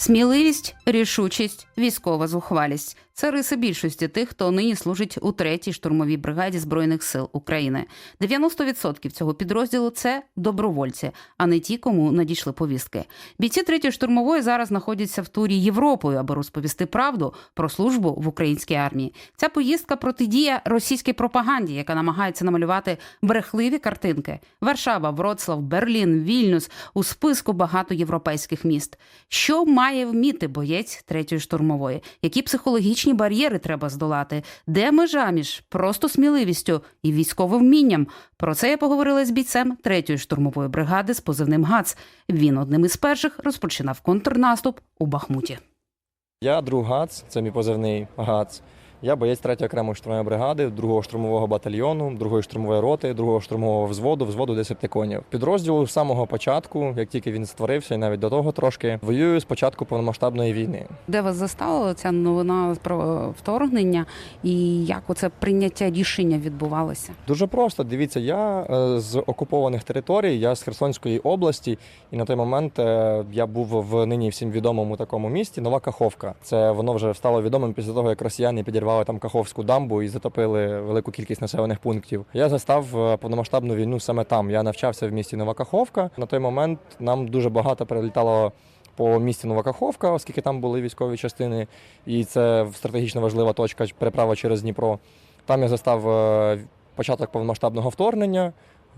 Сміливість, рішучість, військова зухвалість це риси більшості тих, хто нині служить у третій штурмовій бригаді збройних сил України. 90% цього підрозділу це добровольці, а не ті, кому надійшли повістки. Бійці третьої штурмової зараз знаходяться в турі Європою, аби розповісти правду про службу в українській армії. Ця поїздка протидія російській пропаганді, яка намагається намалювати брехливі картинки. Варшава, Вроцлав, Берлін, Вільнюс у списку багато європейських міст. Що має вміти боєць третьої штурмової? Які психологічні бар'єри треба здолати? Де межа між просто сміливістю і військовим вмінням? Про це я поговорила з бійцем третьої штурмової бригади з позивним ГАЦ. Він одним із перших розпочинав контрнаступ у Бахмуті. Я друг ГАЦ, це мій позивний ГАЦ. Я боєць 3-ї окремої штурмової бригади, 2-го штурмового батальйону, 2-ї штурмової роти, 2-го штурмового взводу, взводу десептиконів. Підрозділ з самого початку, як тільки він створився, і навіть до того трошки, воюю з початку повномасштабної війни. Де вас застала ця новина про вторгнення і як оце прийняття рішення відбувалося? Дуже просто. Дивіться, я е, з окупованих територій, я з Херсонської області, і на той момент е, я був в нині всім відомому такому місті Нова Каховка. Це воно вже стало відомим після того, як росіяни підірвали там Каховську дамбу і затопили велику кількість населених пунктів. Я застав е, повномасштабну війну саме там. Я навчався в місті Нова Каховка. На той момент нам дуже багато прилітало. По місті Нова Каховка, оскільки там були військові частини, і це стратегічно важлива точка переправа через Дніпро. Там я застав е, початок повномасштабного вторгнення,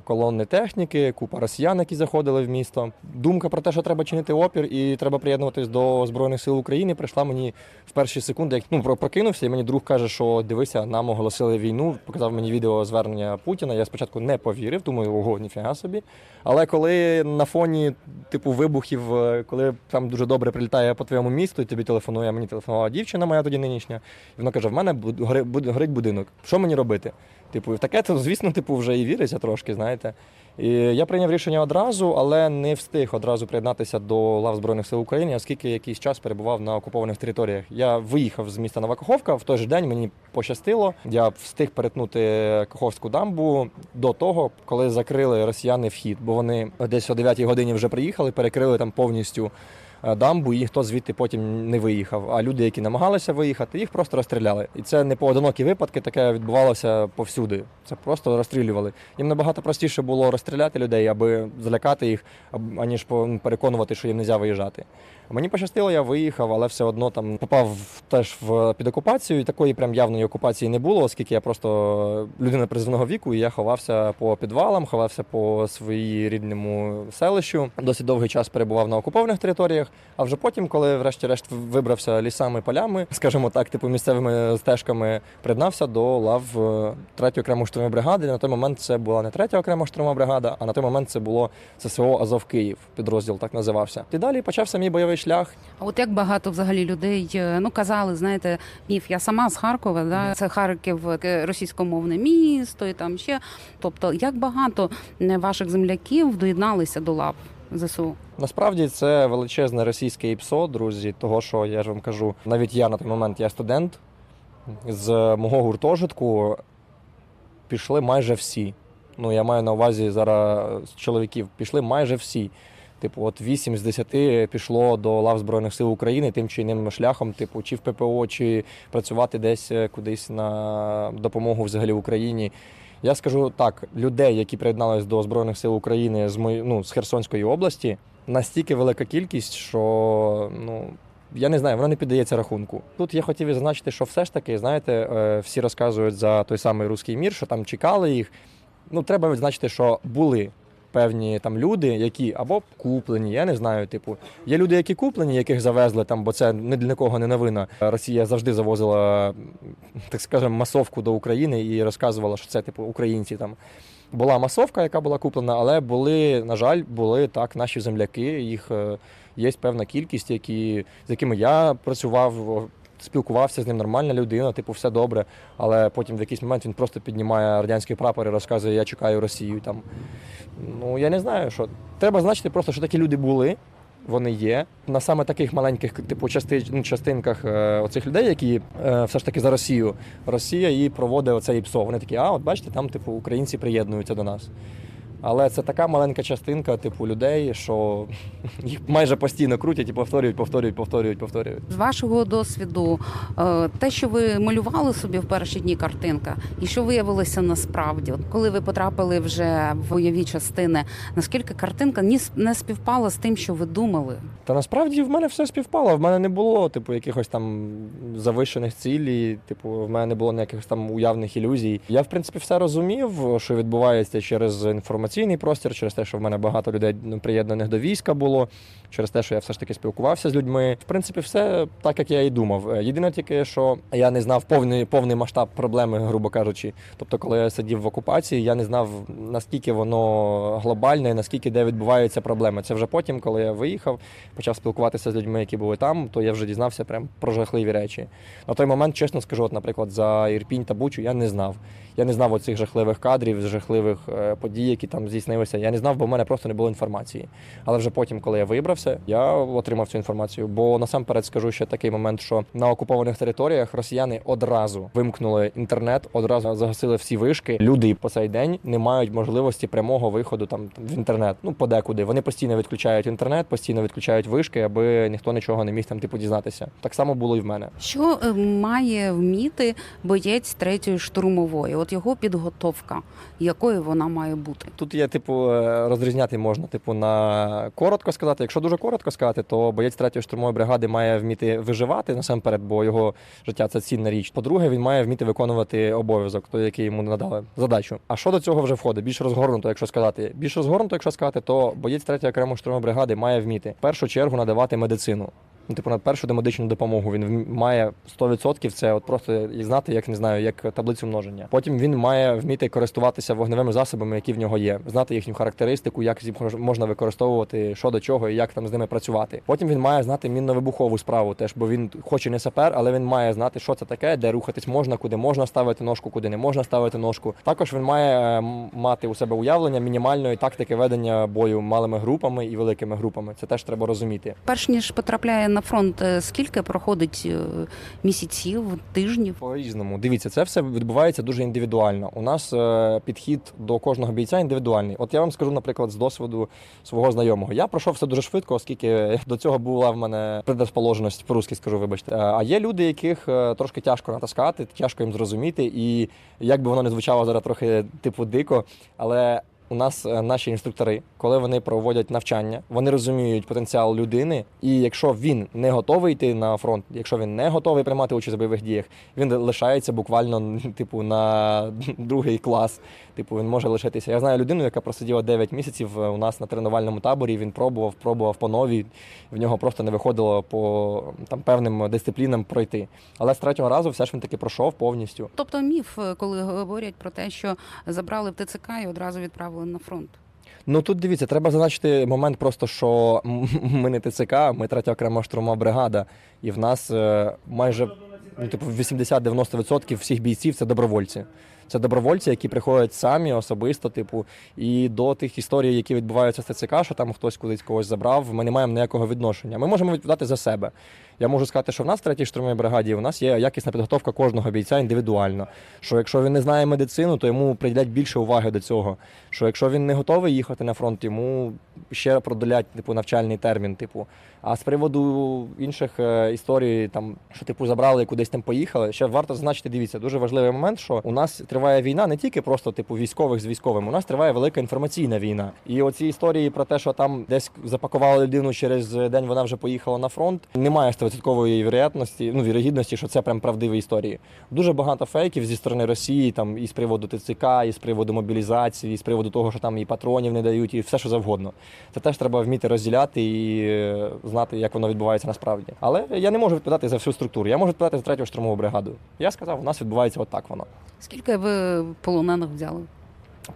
колонни техніки, купа росіян, які заходили в місто. Думка про те, що треба чинити опір і треба приєднуватись до Збройних сил України, прийшла мені в перші секунди, як ну прокинувся, і мені друг каже, що дивися, нам оголосили війну. Показав мені відео звернення Путіна. Я спочатку не повірив, думаю, ого, ніфіга собі. Але коли на фоні типу вибухів, е, коли там дуже добре прилітає по твоєму місту, і тобі телефонує, мені телефонувала дівчина моя тоді нинішня, і вона каже: в мене горить будинок. Що мені робити? Типу, в таке, то, звісно, типу, вже і віриться трошки, знаєте. І я прийняв рішення одразу, але не встиг одразу приєднатися до лав Збройних сил України, оскільки якийсь час перебував на окупованих територіях. Я виїхав з міста Новокаховка, в той же день мені пощастило. Я встиг перетнути Каховську дамбу до того, коли закрили росіяни вхід, бо вони десь о 9 годині вже приїхали, перекрили там повністю дамбу, і ніхто звідти потім не виїхав. А люди, які намагалися виїхати, їх просто розстріляли. І це не поодинокі випадки, таке відбувалося повсюди. Це просто розстрілювали. Їм набагато простіше було розстріляти людей, аби залякати їх, аніж переконувати, що їм не можна виїжджати. Мені пощастило, я виїхав, але все одно там попав теж в під окупацію. І такої прям явної окупації не було, оскільки я просто людина призовного віку, і я ховався по підвалам, ховався по своїй рідному селищу. Досить довгий час перебував на окупованих територіях. А вже потім, коли врешті-решт вибрався лісами, полями, скажімо так, типу місцевими стежками, приєднався до лав е, третьої окремої штурмової бригади. На той момент це була не третя окрема штурмова бригада, а на той момент це було ЦСО Азов Київ. Підрозділ так називався. І далі почався мій бойовий шлях. А от як багато взагалі людей е, ну казали, знаєте, міф. Я сама з Харкова, да це Харків е, російськомовне місто, і там ще. Тобто, як багато е, ваших земляків доєдналися до лав ЗСУ? Насправді це величезне російське ІПСО, друзі, того що я ж вам кажу, навіть я на той момент я студент з мого гуртожитку пішли майже всі. Ну, я маю на увазі зараз чоловіків, пішли майже всі. Типу, от 8 з 10 пішло до лав Збройних сил України тим чи іним шляхом, типу, чи в ППО, чи працювати десь е, кудись на допомогу взагалі в Україні. Я скажу так: людей, які приєднались до Збройних сил України з мої, ну, з Херсонської області, настільки велика кількість, що ну. Я не знаю, воно не піддається рахунку. Тут я хотів і зазначити, що все ж таки, знаєте, е, всі розказують за той самий руський мір, що там чекали їх. Ну, треба відзначити, що були певні там люди, які або куплені, я не знаю. Типу, є люди, які куплені, яких завезли там, бо це не для кого не новина. Росія завжди завозила, так скажемо, масовку до України і розказувала, що це типу українці там. Була масовка, яка була куплена, але були, на жаль, були так наші земляки. Їх е, є певна кількість, які, з якими я працював, спілкувався з ним нормальна людина, типу, все добре. Але потім в якийсь момент він просто піднімає радянський прапор і розказує, я чекаю Росію. Там. Ну я не знаю, що треба значити просто, що такі люди були. Вони є на саме таких маленьких, типу, части, ну, частинках е, оцих людей, які е, все ж таки за Росію. Росія її проводить оце ІПСО. Вони такі, а от бачите, там, типу, українці приєднуються до нас. Але це така маленька частинка, типу, людей, що їх майже постійно крутять і повторюють, повторюють, повторюють, повторюють. З вашого досвіду, е, те, що ви малювали собі в перші дні картинка, і що виявилося насправді, коли ви потрапили вже в бойові частини, наскільки картинка не співпала з тим, що ви думали? Та насправді в мене все співпало. В мене не було, типу, якихось там завищених цілей, типу, в мене не було ніяких там уявних ілюзій. Я, в принципі, все розумів, що відбувається через інформаційний простір, через те, що в мене багато людей ну, приєднаних до війська було, через те, що я все ж таки спілкувався з людьми. В принципі, все так, як я і думав. Е, Єдине тільки, що я не знав повний, повний масштаб проблеми, грубо кажучи. Тобто, коли я сидів в окупації, я не знав наскільки воно глобальне, і наскільки де відбуваються проблеми. Це вже потім, коли я виїхав, почав спілкуватися з людьми, які були там, то я вже дізнався прям про жахливі речі. На той момент, чесно скажу, от, наприклад, за Ірпінь та Бучу я не знав. Я не знав оцих жахливих кадрів, жахливих е, подій, які там здійснилися. Я не знав, бо в мене просто не було інформації. Але вже потім, коли я вибрався, я отримав цю інформацію. Бо насамперед скажу ще такий момент, що на окупованих територіях росіяни одразу вимкнули інтернет, одразу загасили всі вишки. Люди по цей день не мають можливості прямого виходу там в інтернет. Ну подекуди. Вони постійно відключають інтернет, постійно відключають вишки, аби ніхто нічого не міг там типу дізнатися. Так само було і в мене. Що е, має вміти боєць третьої штурмової? От його підготовка, якою вона має бути? Тут є, типу, е, розрізняти можна, типу, на коротко сказати. Якщо дуже коротко сказати, то боєць третьої штурмової бригади має вміти виживати насамперед, бо його життя це цінна річ. По-друге, він має вміти виконувати обов'язок, той, який йому надали задачу. А що до цього вже входить? Більш розгорнуто, якщо сказати. Більш розгорнуто, якщо сказати, то боєць третьої окремої штурмової бригади має вміти в першу чергу надавати медицину. Ну, типу, на першу медичну допомогу він має 100% це от просто знати, як не знаю, як таблицю множення. Потім він має вміти користуватися вогневими засобами, які в нього є, знати їхню характеристику, як їх можна використовувати, що до чого і як там з ними працювати. Потім він має знати мінно-вибухову справу, теж, бо він хоч і не сапер, але він має знати, що це таке, де рухатись можна, куди можна ставити ножку, куди не можна ставити ножку. Також він має е, мати у себе уявлення мінімальної тактики ведення бою малими групами і великими групами. Це теж треба розуміти. Перш ніж потрапляє на фронт, е, скільки проходить е, місяців, тижнів? По-різному. Дивіться, це все відбувається дуже індивідуально. У нас е, підхід до кожного бійця індивідуальний. От я вам скажу, наприклад, з досвіду свого знайомого. Я пройшов все дуже швидко, оскільки до цього була в мене предрозположеність, по-русски скажу, вибачте. А є люди, яких трошки тяжко натаскати, тяжко їм зрозуміти, і як би воно не звучало зараз трохи типу дико, але. У нас е, наші інструктори, коли вони проводять навчання, вони розуміють потенціал людини, і якщо він не готовий йти на фронт, якщо він не готовий приймати участь в бойових діях, він лишається буквально типу на другий клас. Типу, він може лишитися. Я знаю людину, яка просиділа 9 місяців е, у нас на тренувальному таборі. Він пробував, пробував по новій. В нього просто не виходило по там певним дисциплінам пройти. Але з третього разу все ж він таки пройшов повністю. Тобто міф, е, коли говорять про те, що забрали в ТЦК і одразу відправили на фронт. Ну тут дивіться, треба зазначити момент, просто що ми не ТЦК, ми третя окрема штурмова бригада, і в нас е, майже ну, типу 80-90% всіх бійців це добровольці. Це добровольці, які приходять самі особисто, типу, і до тих історій, які відбуваються з ТЦК, що там хтось кудись когось забрав, ми не маємо ніякого відношення. Ми можемо відповідати за себе. Я можу сказати, що в нас в третій штурмовій бригаді у нас є якісна підготовка кожного бійця індивідуально. Що якщо він не знає медицину, то йому приділять більше уваги до цього. Що якщо він не готовий їхати на фронт, йому ще продолять типу навчальний термін. Типу. А з приводу інших е, історій, там що типу забрали і кудись там поїхали. Ще варто зазначити, дивіться, дуже важливий момент, що у нас триває війна не тільки просто типу військових з військовими, у нас триває велика інформаційна війна. І оці історії про те, що там десь запакували людину через день, вона вже поїхала на фронт. Немає 100% вірогідності, ну вірогідності, що це прям правдиві історії. Дуже багато фейків зі сторони Росії, там і з приводу ТЦК, і з приводу мобілізації, і з приводу того, що там і патронів не дають, і все, що завгодно. Це теж треба вміти розділяти і е, знати, як воно відбувається насправді. Але я не можу відповідати за всю структуру. Я можу відповідати за третю штурмову бригаду. Я сказав, у нас відбувається отак воно. Скільки ви полонених взяли?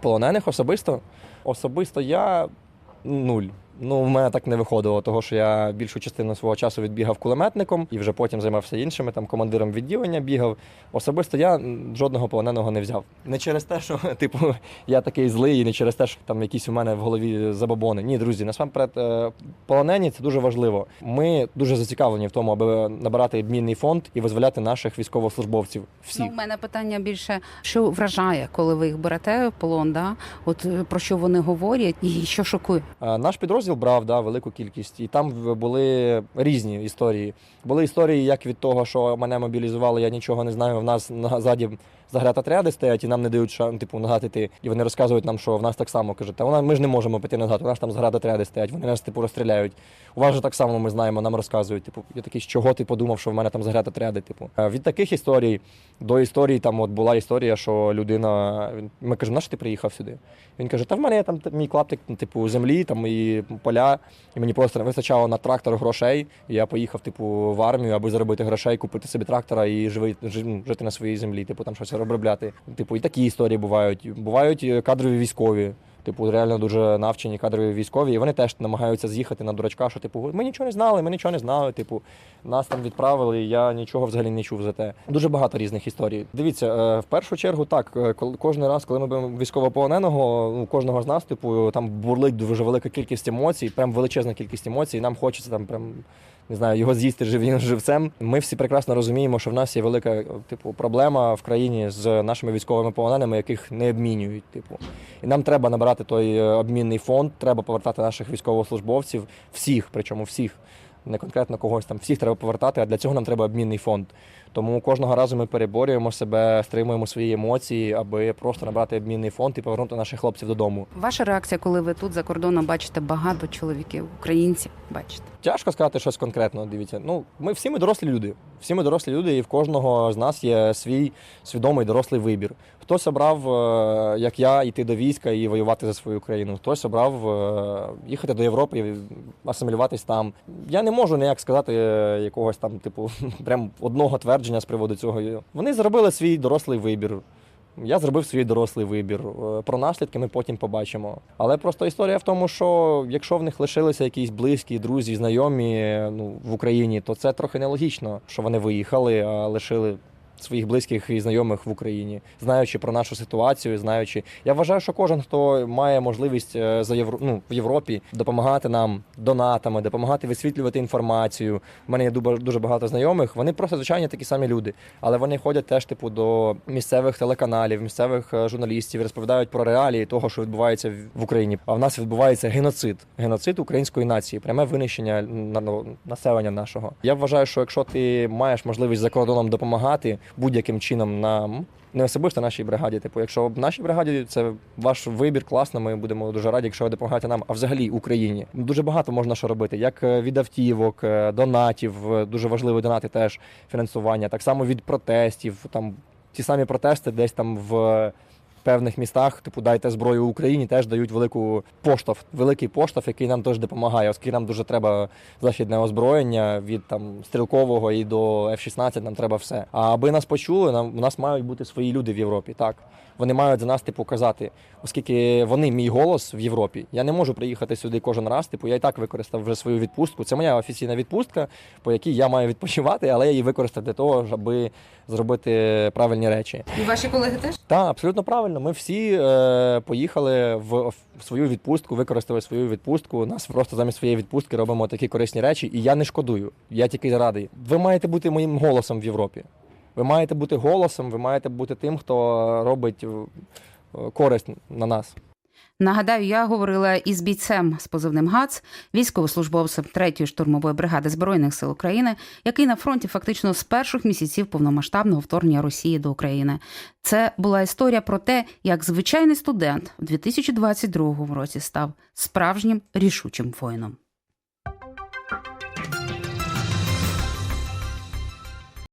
Полонених особисто. Особисто я нуль. Ну, в мене так не виходило, того що я більшу частину свого часу відбігав кулеметником і вже потім займався іншими, там командиром відділення бігав. Особисто я жодного полоненого не взяв. Не через те, що типу я такий злий, і не через те, що там якісь у мене в голові забобони. Ні, друзі, насамперед, е, полонені це дуже важливо. Ми дуже зацікавлені в тому, аби набирати обмінний фонд і визволяти наших військовослужбовців. Всіх. Ну, у мене питання більше, що вражає, коли ви їх берете в полон, да? От е, про що вони говорять і що шокує? Е, Наш підрозділ брав да, велику кількість, і там були різні історії. Були історії, як від того, що мене мобілізували, я нічого не знаю. В нас назаді заградотряди стоять і нам не дають шан, типу, назад іти. І вони розказують нам, що в нас так само кажуть, та вона ми ж не можемо піти назад. У нас там заградотряди стоять, вони нас типу розстріляють. У вас же так само ми знаємо, нам розказують. Типу, я такий, з чого ти подумав, що в мене там заградотряди? Типу, Е, від таких історій до історії, там от була історія, що людина. Ми кажемо, на що ти приїхав сюди? Він каже: Та в мене є там мій клаптик, ну, типу, землі, там і поля, і мені просто не вистачало на трактор грошей. І я поїхав, типу, в армію, аби заробити грошей, купити собі трактора і ну, жити на своїй землі, типу там щось обробляти. Типу, і такі історії бувають. Бувають е, кадрові військові. Типу, реально дуже навчені кадрові військові, і вони теж намагаються з'їхати на дурачка, що типу, ми нічого не знали, ми нічого не знали. Типу, нас там відправили, я нічого взагалі не чув за те. Дуже багато різних історій. Дивіться, е, в першу чергу, так, е, кожен раз, коли ми беремо військовополоненого, ну кожного з нас, типу, там бурлить дуже велика кількість емоцій, прям величезна кількість емоцій. і Нам хочеться там прям. Не знаю, його з'їсти живим живцем. Ми всі прекрасно розуміємо, що в нас є велика типу проблема в країні з нашими військовими полоненими, яких не обмінюють. Типу, і нам треба набирати той е, обмінний фонд, треба повертати наших військовослужбовців, всіх, причому всіх, не конкретно когось там, всіх треба повертати, а для цього нам треба обмінний фонд. Тому кожного разу ми переборюємо себе, стримуємо свої емоції, аби просто набрати обмінний фонд і повернути наших хлопців додому. Ваша реакція, коли ви тут за кордоном бачите багато чоловіків, українців, бачите? Тяжко сказати щось конкретно. Дивіться, ну ми всі ми дорослі люди. Всі ми дорослі люди, і в кожного з нас є свій свідомий дорослий вибір. Хтось обрав, е, як я, йти до війська і воювати за свою країну. Хтось обрав е, їхати до Європи і асимілюватись там. Я не можу ніяк сказати е, якогось там, типу, прям одного твердження з приводу цього. Вони зробили свій дорослий вибір. Я зробив свій дорослий вибір. Е, Про наслідки ми потім побачимо. Але просто історія в тому, що якщо в них лишилися якісь близькі, друзі, знайомі е, ну, в Україні, то це трохи нелогічно, що вони виїхали, а лишили своїх близьких і знайомих в Україні, знаючи про нашу ситуацію, знаючи. Я вважаю, що кожен, хто має можливість е, за Євро... ну, в Європі допомагати нам донатами, допомагати висвітлювати інформацію. У мене є дуже багато знайомих. Вони просто звичайні такі самі люди, але вони ходять теж типу до місцевих телеканалів, місцевих е, журналістів, розповідають про реалії того, що відбувається в- Україні. А в нас відбувається геноцид, геноцид української нації, пряме винищення на- на- населення нашого. Я вважаю, що якщо ти маєш можливість за кордоном допомагати будь-яким чином нам. Не особисто нашій бригаді. Типу, якщо в нашій бригаді це ваш вибір, класно. Ми будемо дуже раді, якщо ви допомагаєте нам, а взагалі Україні. Дуже багато можна що робити, як е, від автівок, е, донатів, е, дуже важливі донати теж фінансування, так само від протестів. Там ті самі протести десь там в певних містах, типу дайте зброю Україні, теж дають велику поштовх, великий поштовх, який нам теж допомагає, оскільки нам дуже треба західне озброєння від там стрілкового і до F-16, нам треба все. А аби нас почули, нам у нас мають бути свої люди в Європі. Так вони мають за нас типу казати, оскільки вони мій голос в Європі. Я не можу приїхати сюди кожен раз. Типу, я і так використав вже свою відпустку. Це моя офіційна відпустка, по якій я маю відпочивати, але я її використав для того, аби зробити правильні речі. І ваші колеги теж? Так, абсолютно правильно. Ми всі е, поїхали в, в свою відпустку, використали свою відпустку. Нас просто замість своєї відпустки робимо такі корисні речі, і я не шкодую. Я тільки радий. Ви маєте бути моїм голосом в Європі. Ви маєте бути голосом, ви маєте бути тим, хто робить е, користь на нас. Нагадаю, я говорила із бійцем з позивним ГАЦ, військовослужбовцем 3-ї штурмової бригади збройних сил України, який на фронті фактично з перших місяців повномасштабного вторгнення Росії до України. Це була історія про те, як звичайний студент в 2022 році став справжнім рішучим воїном.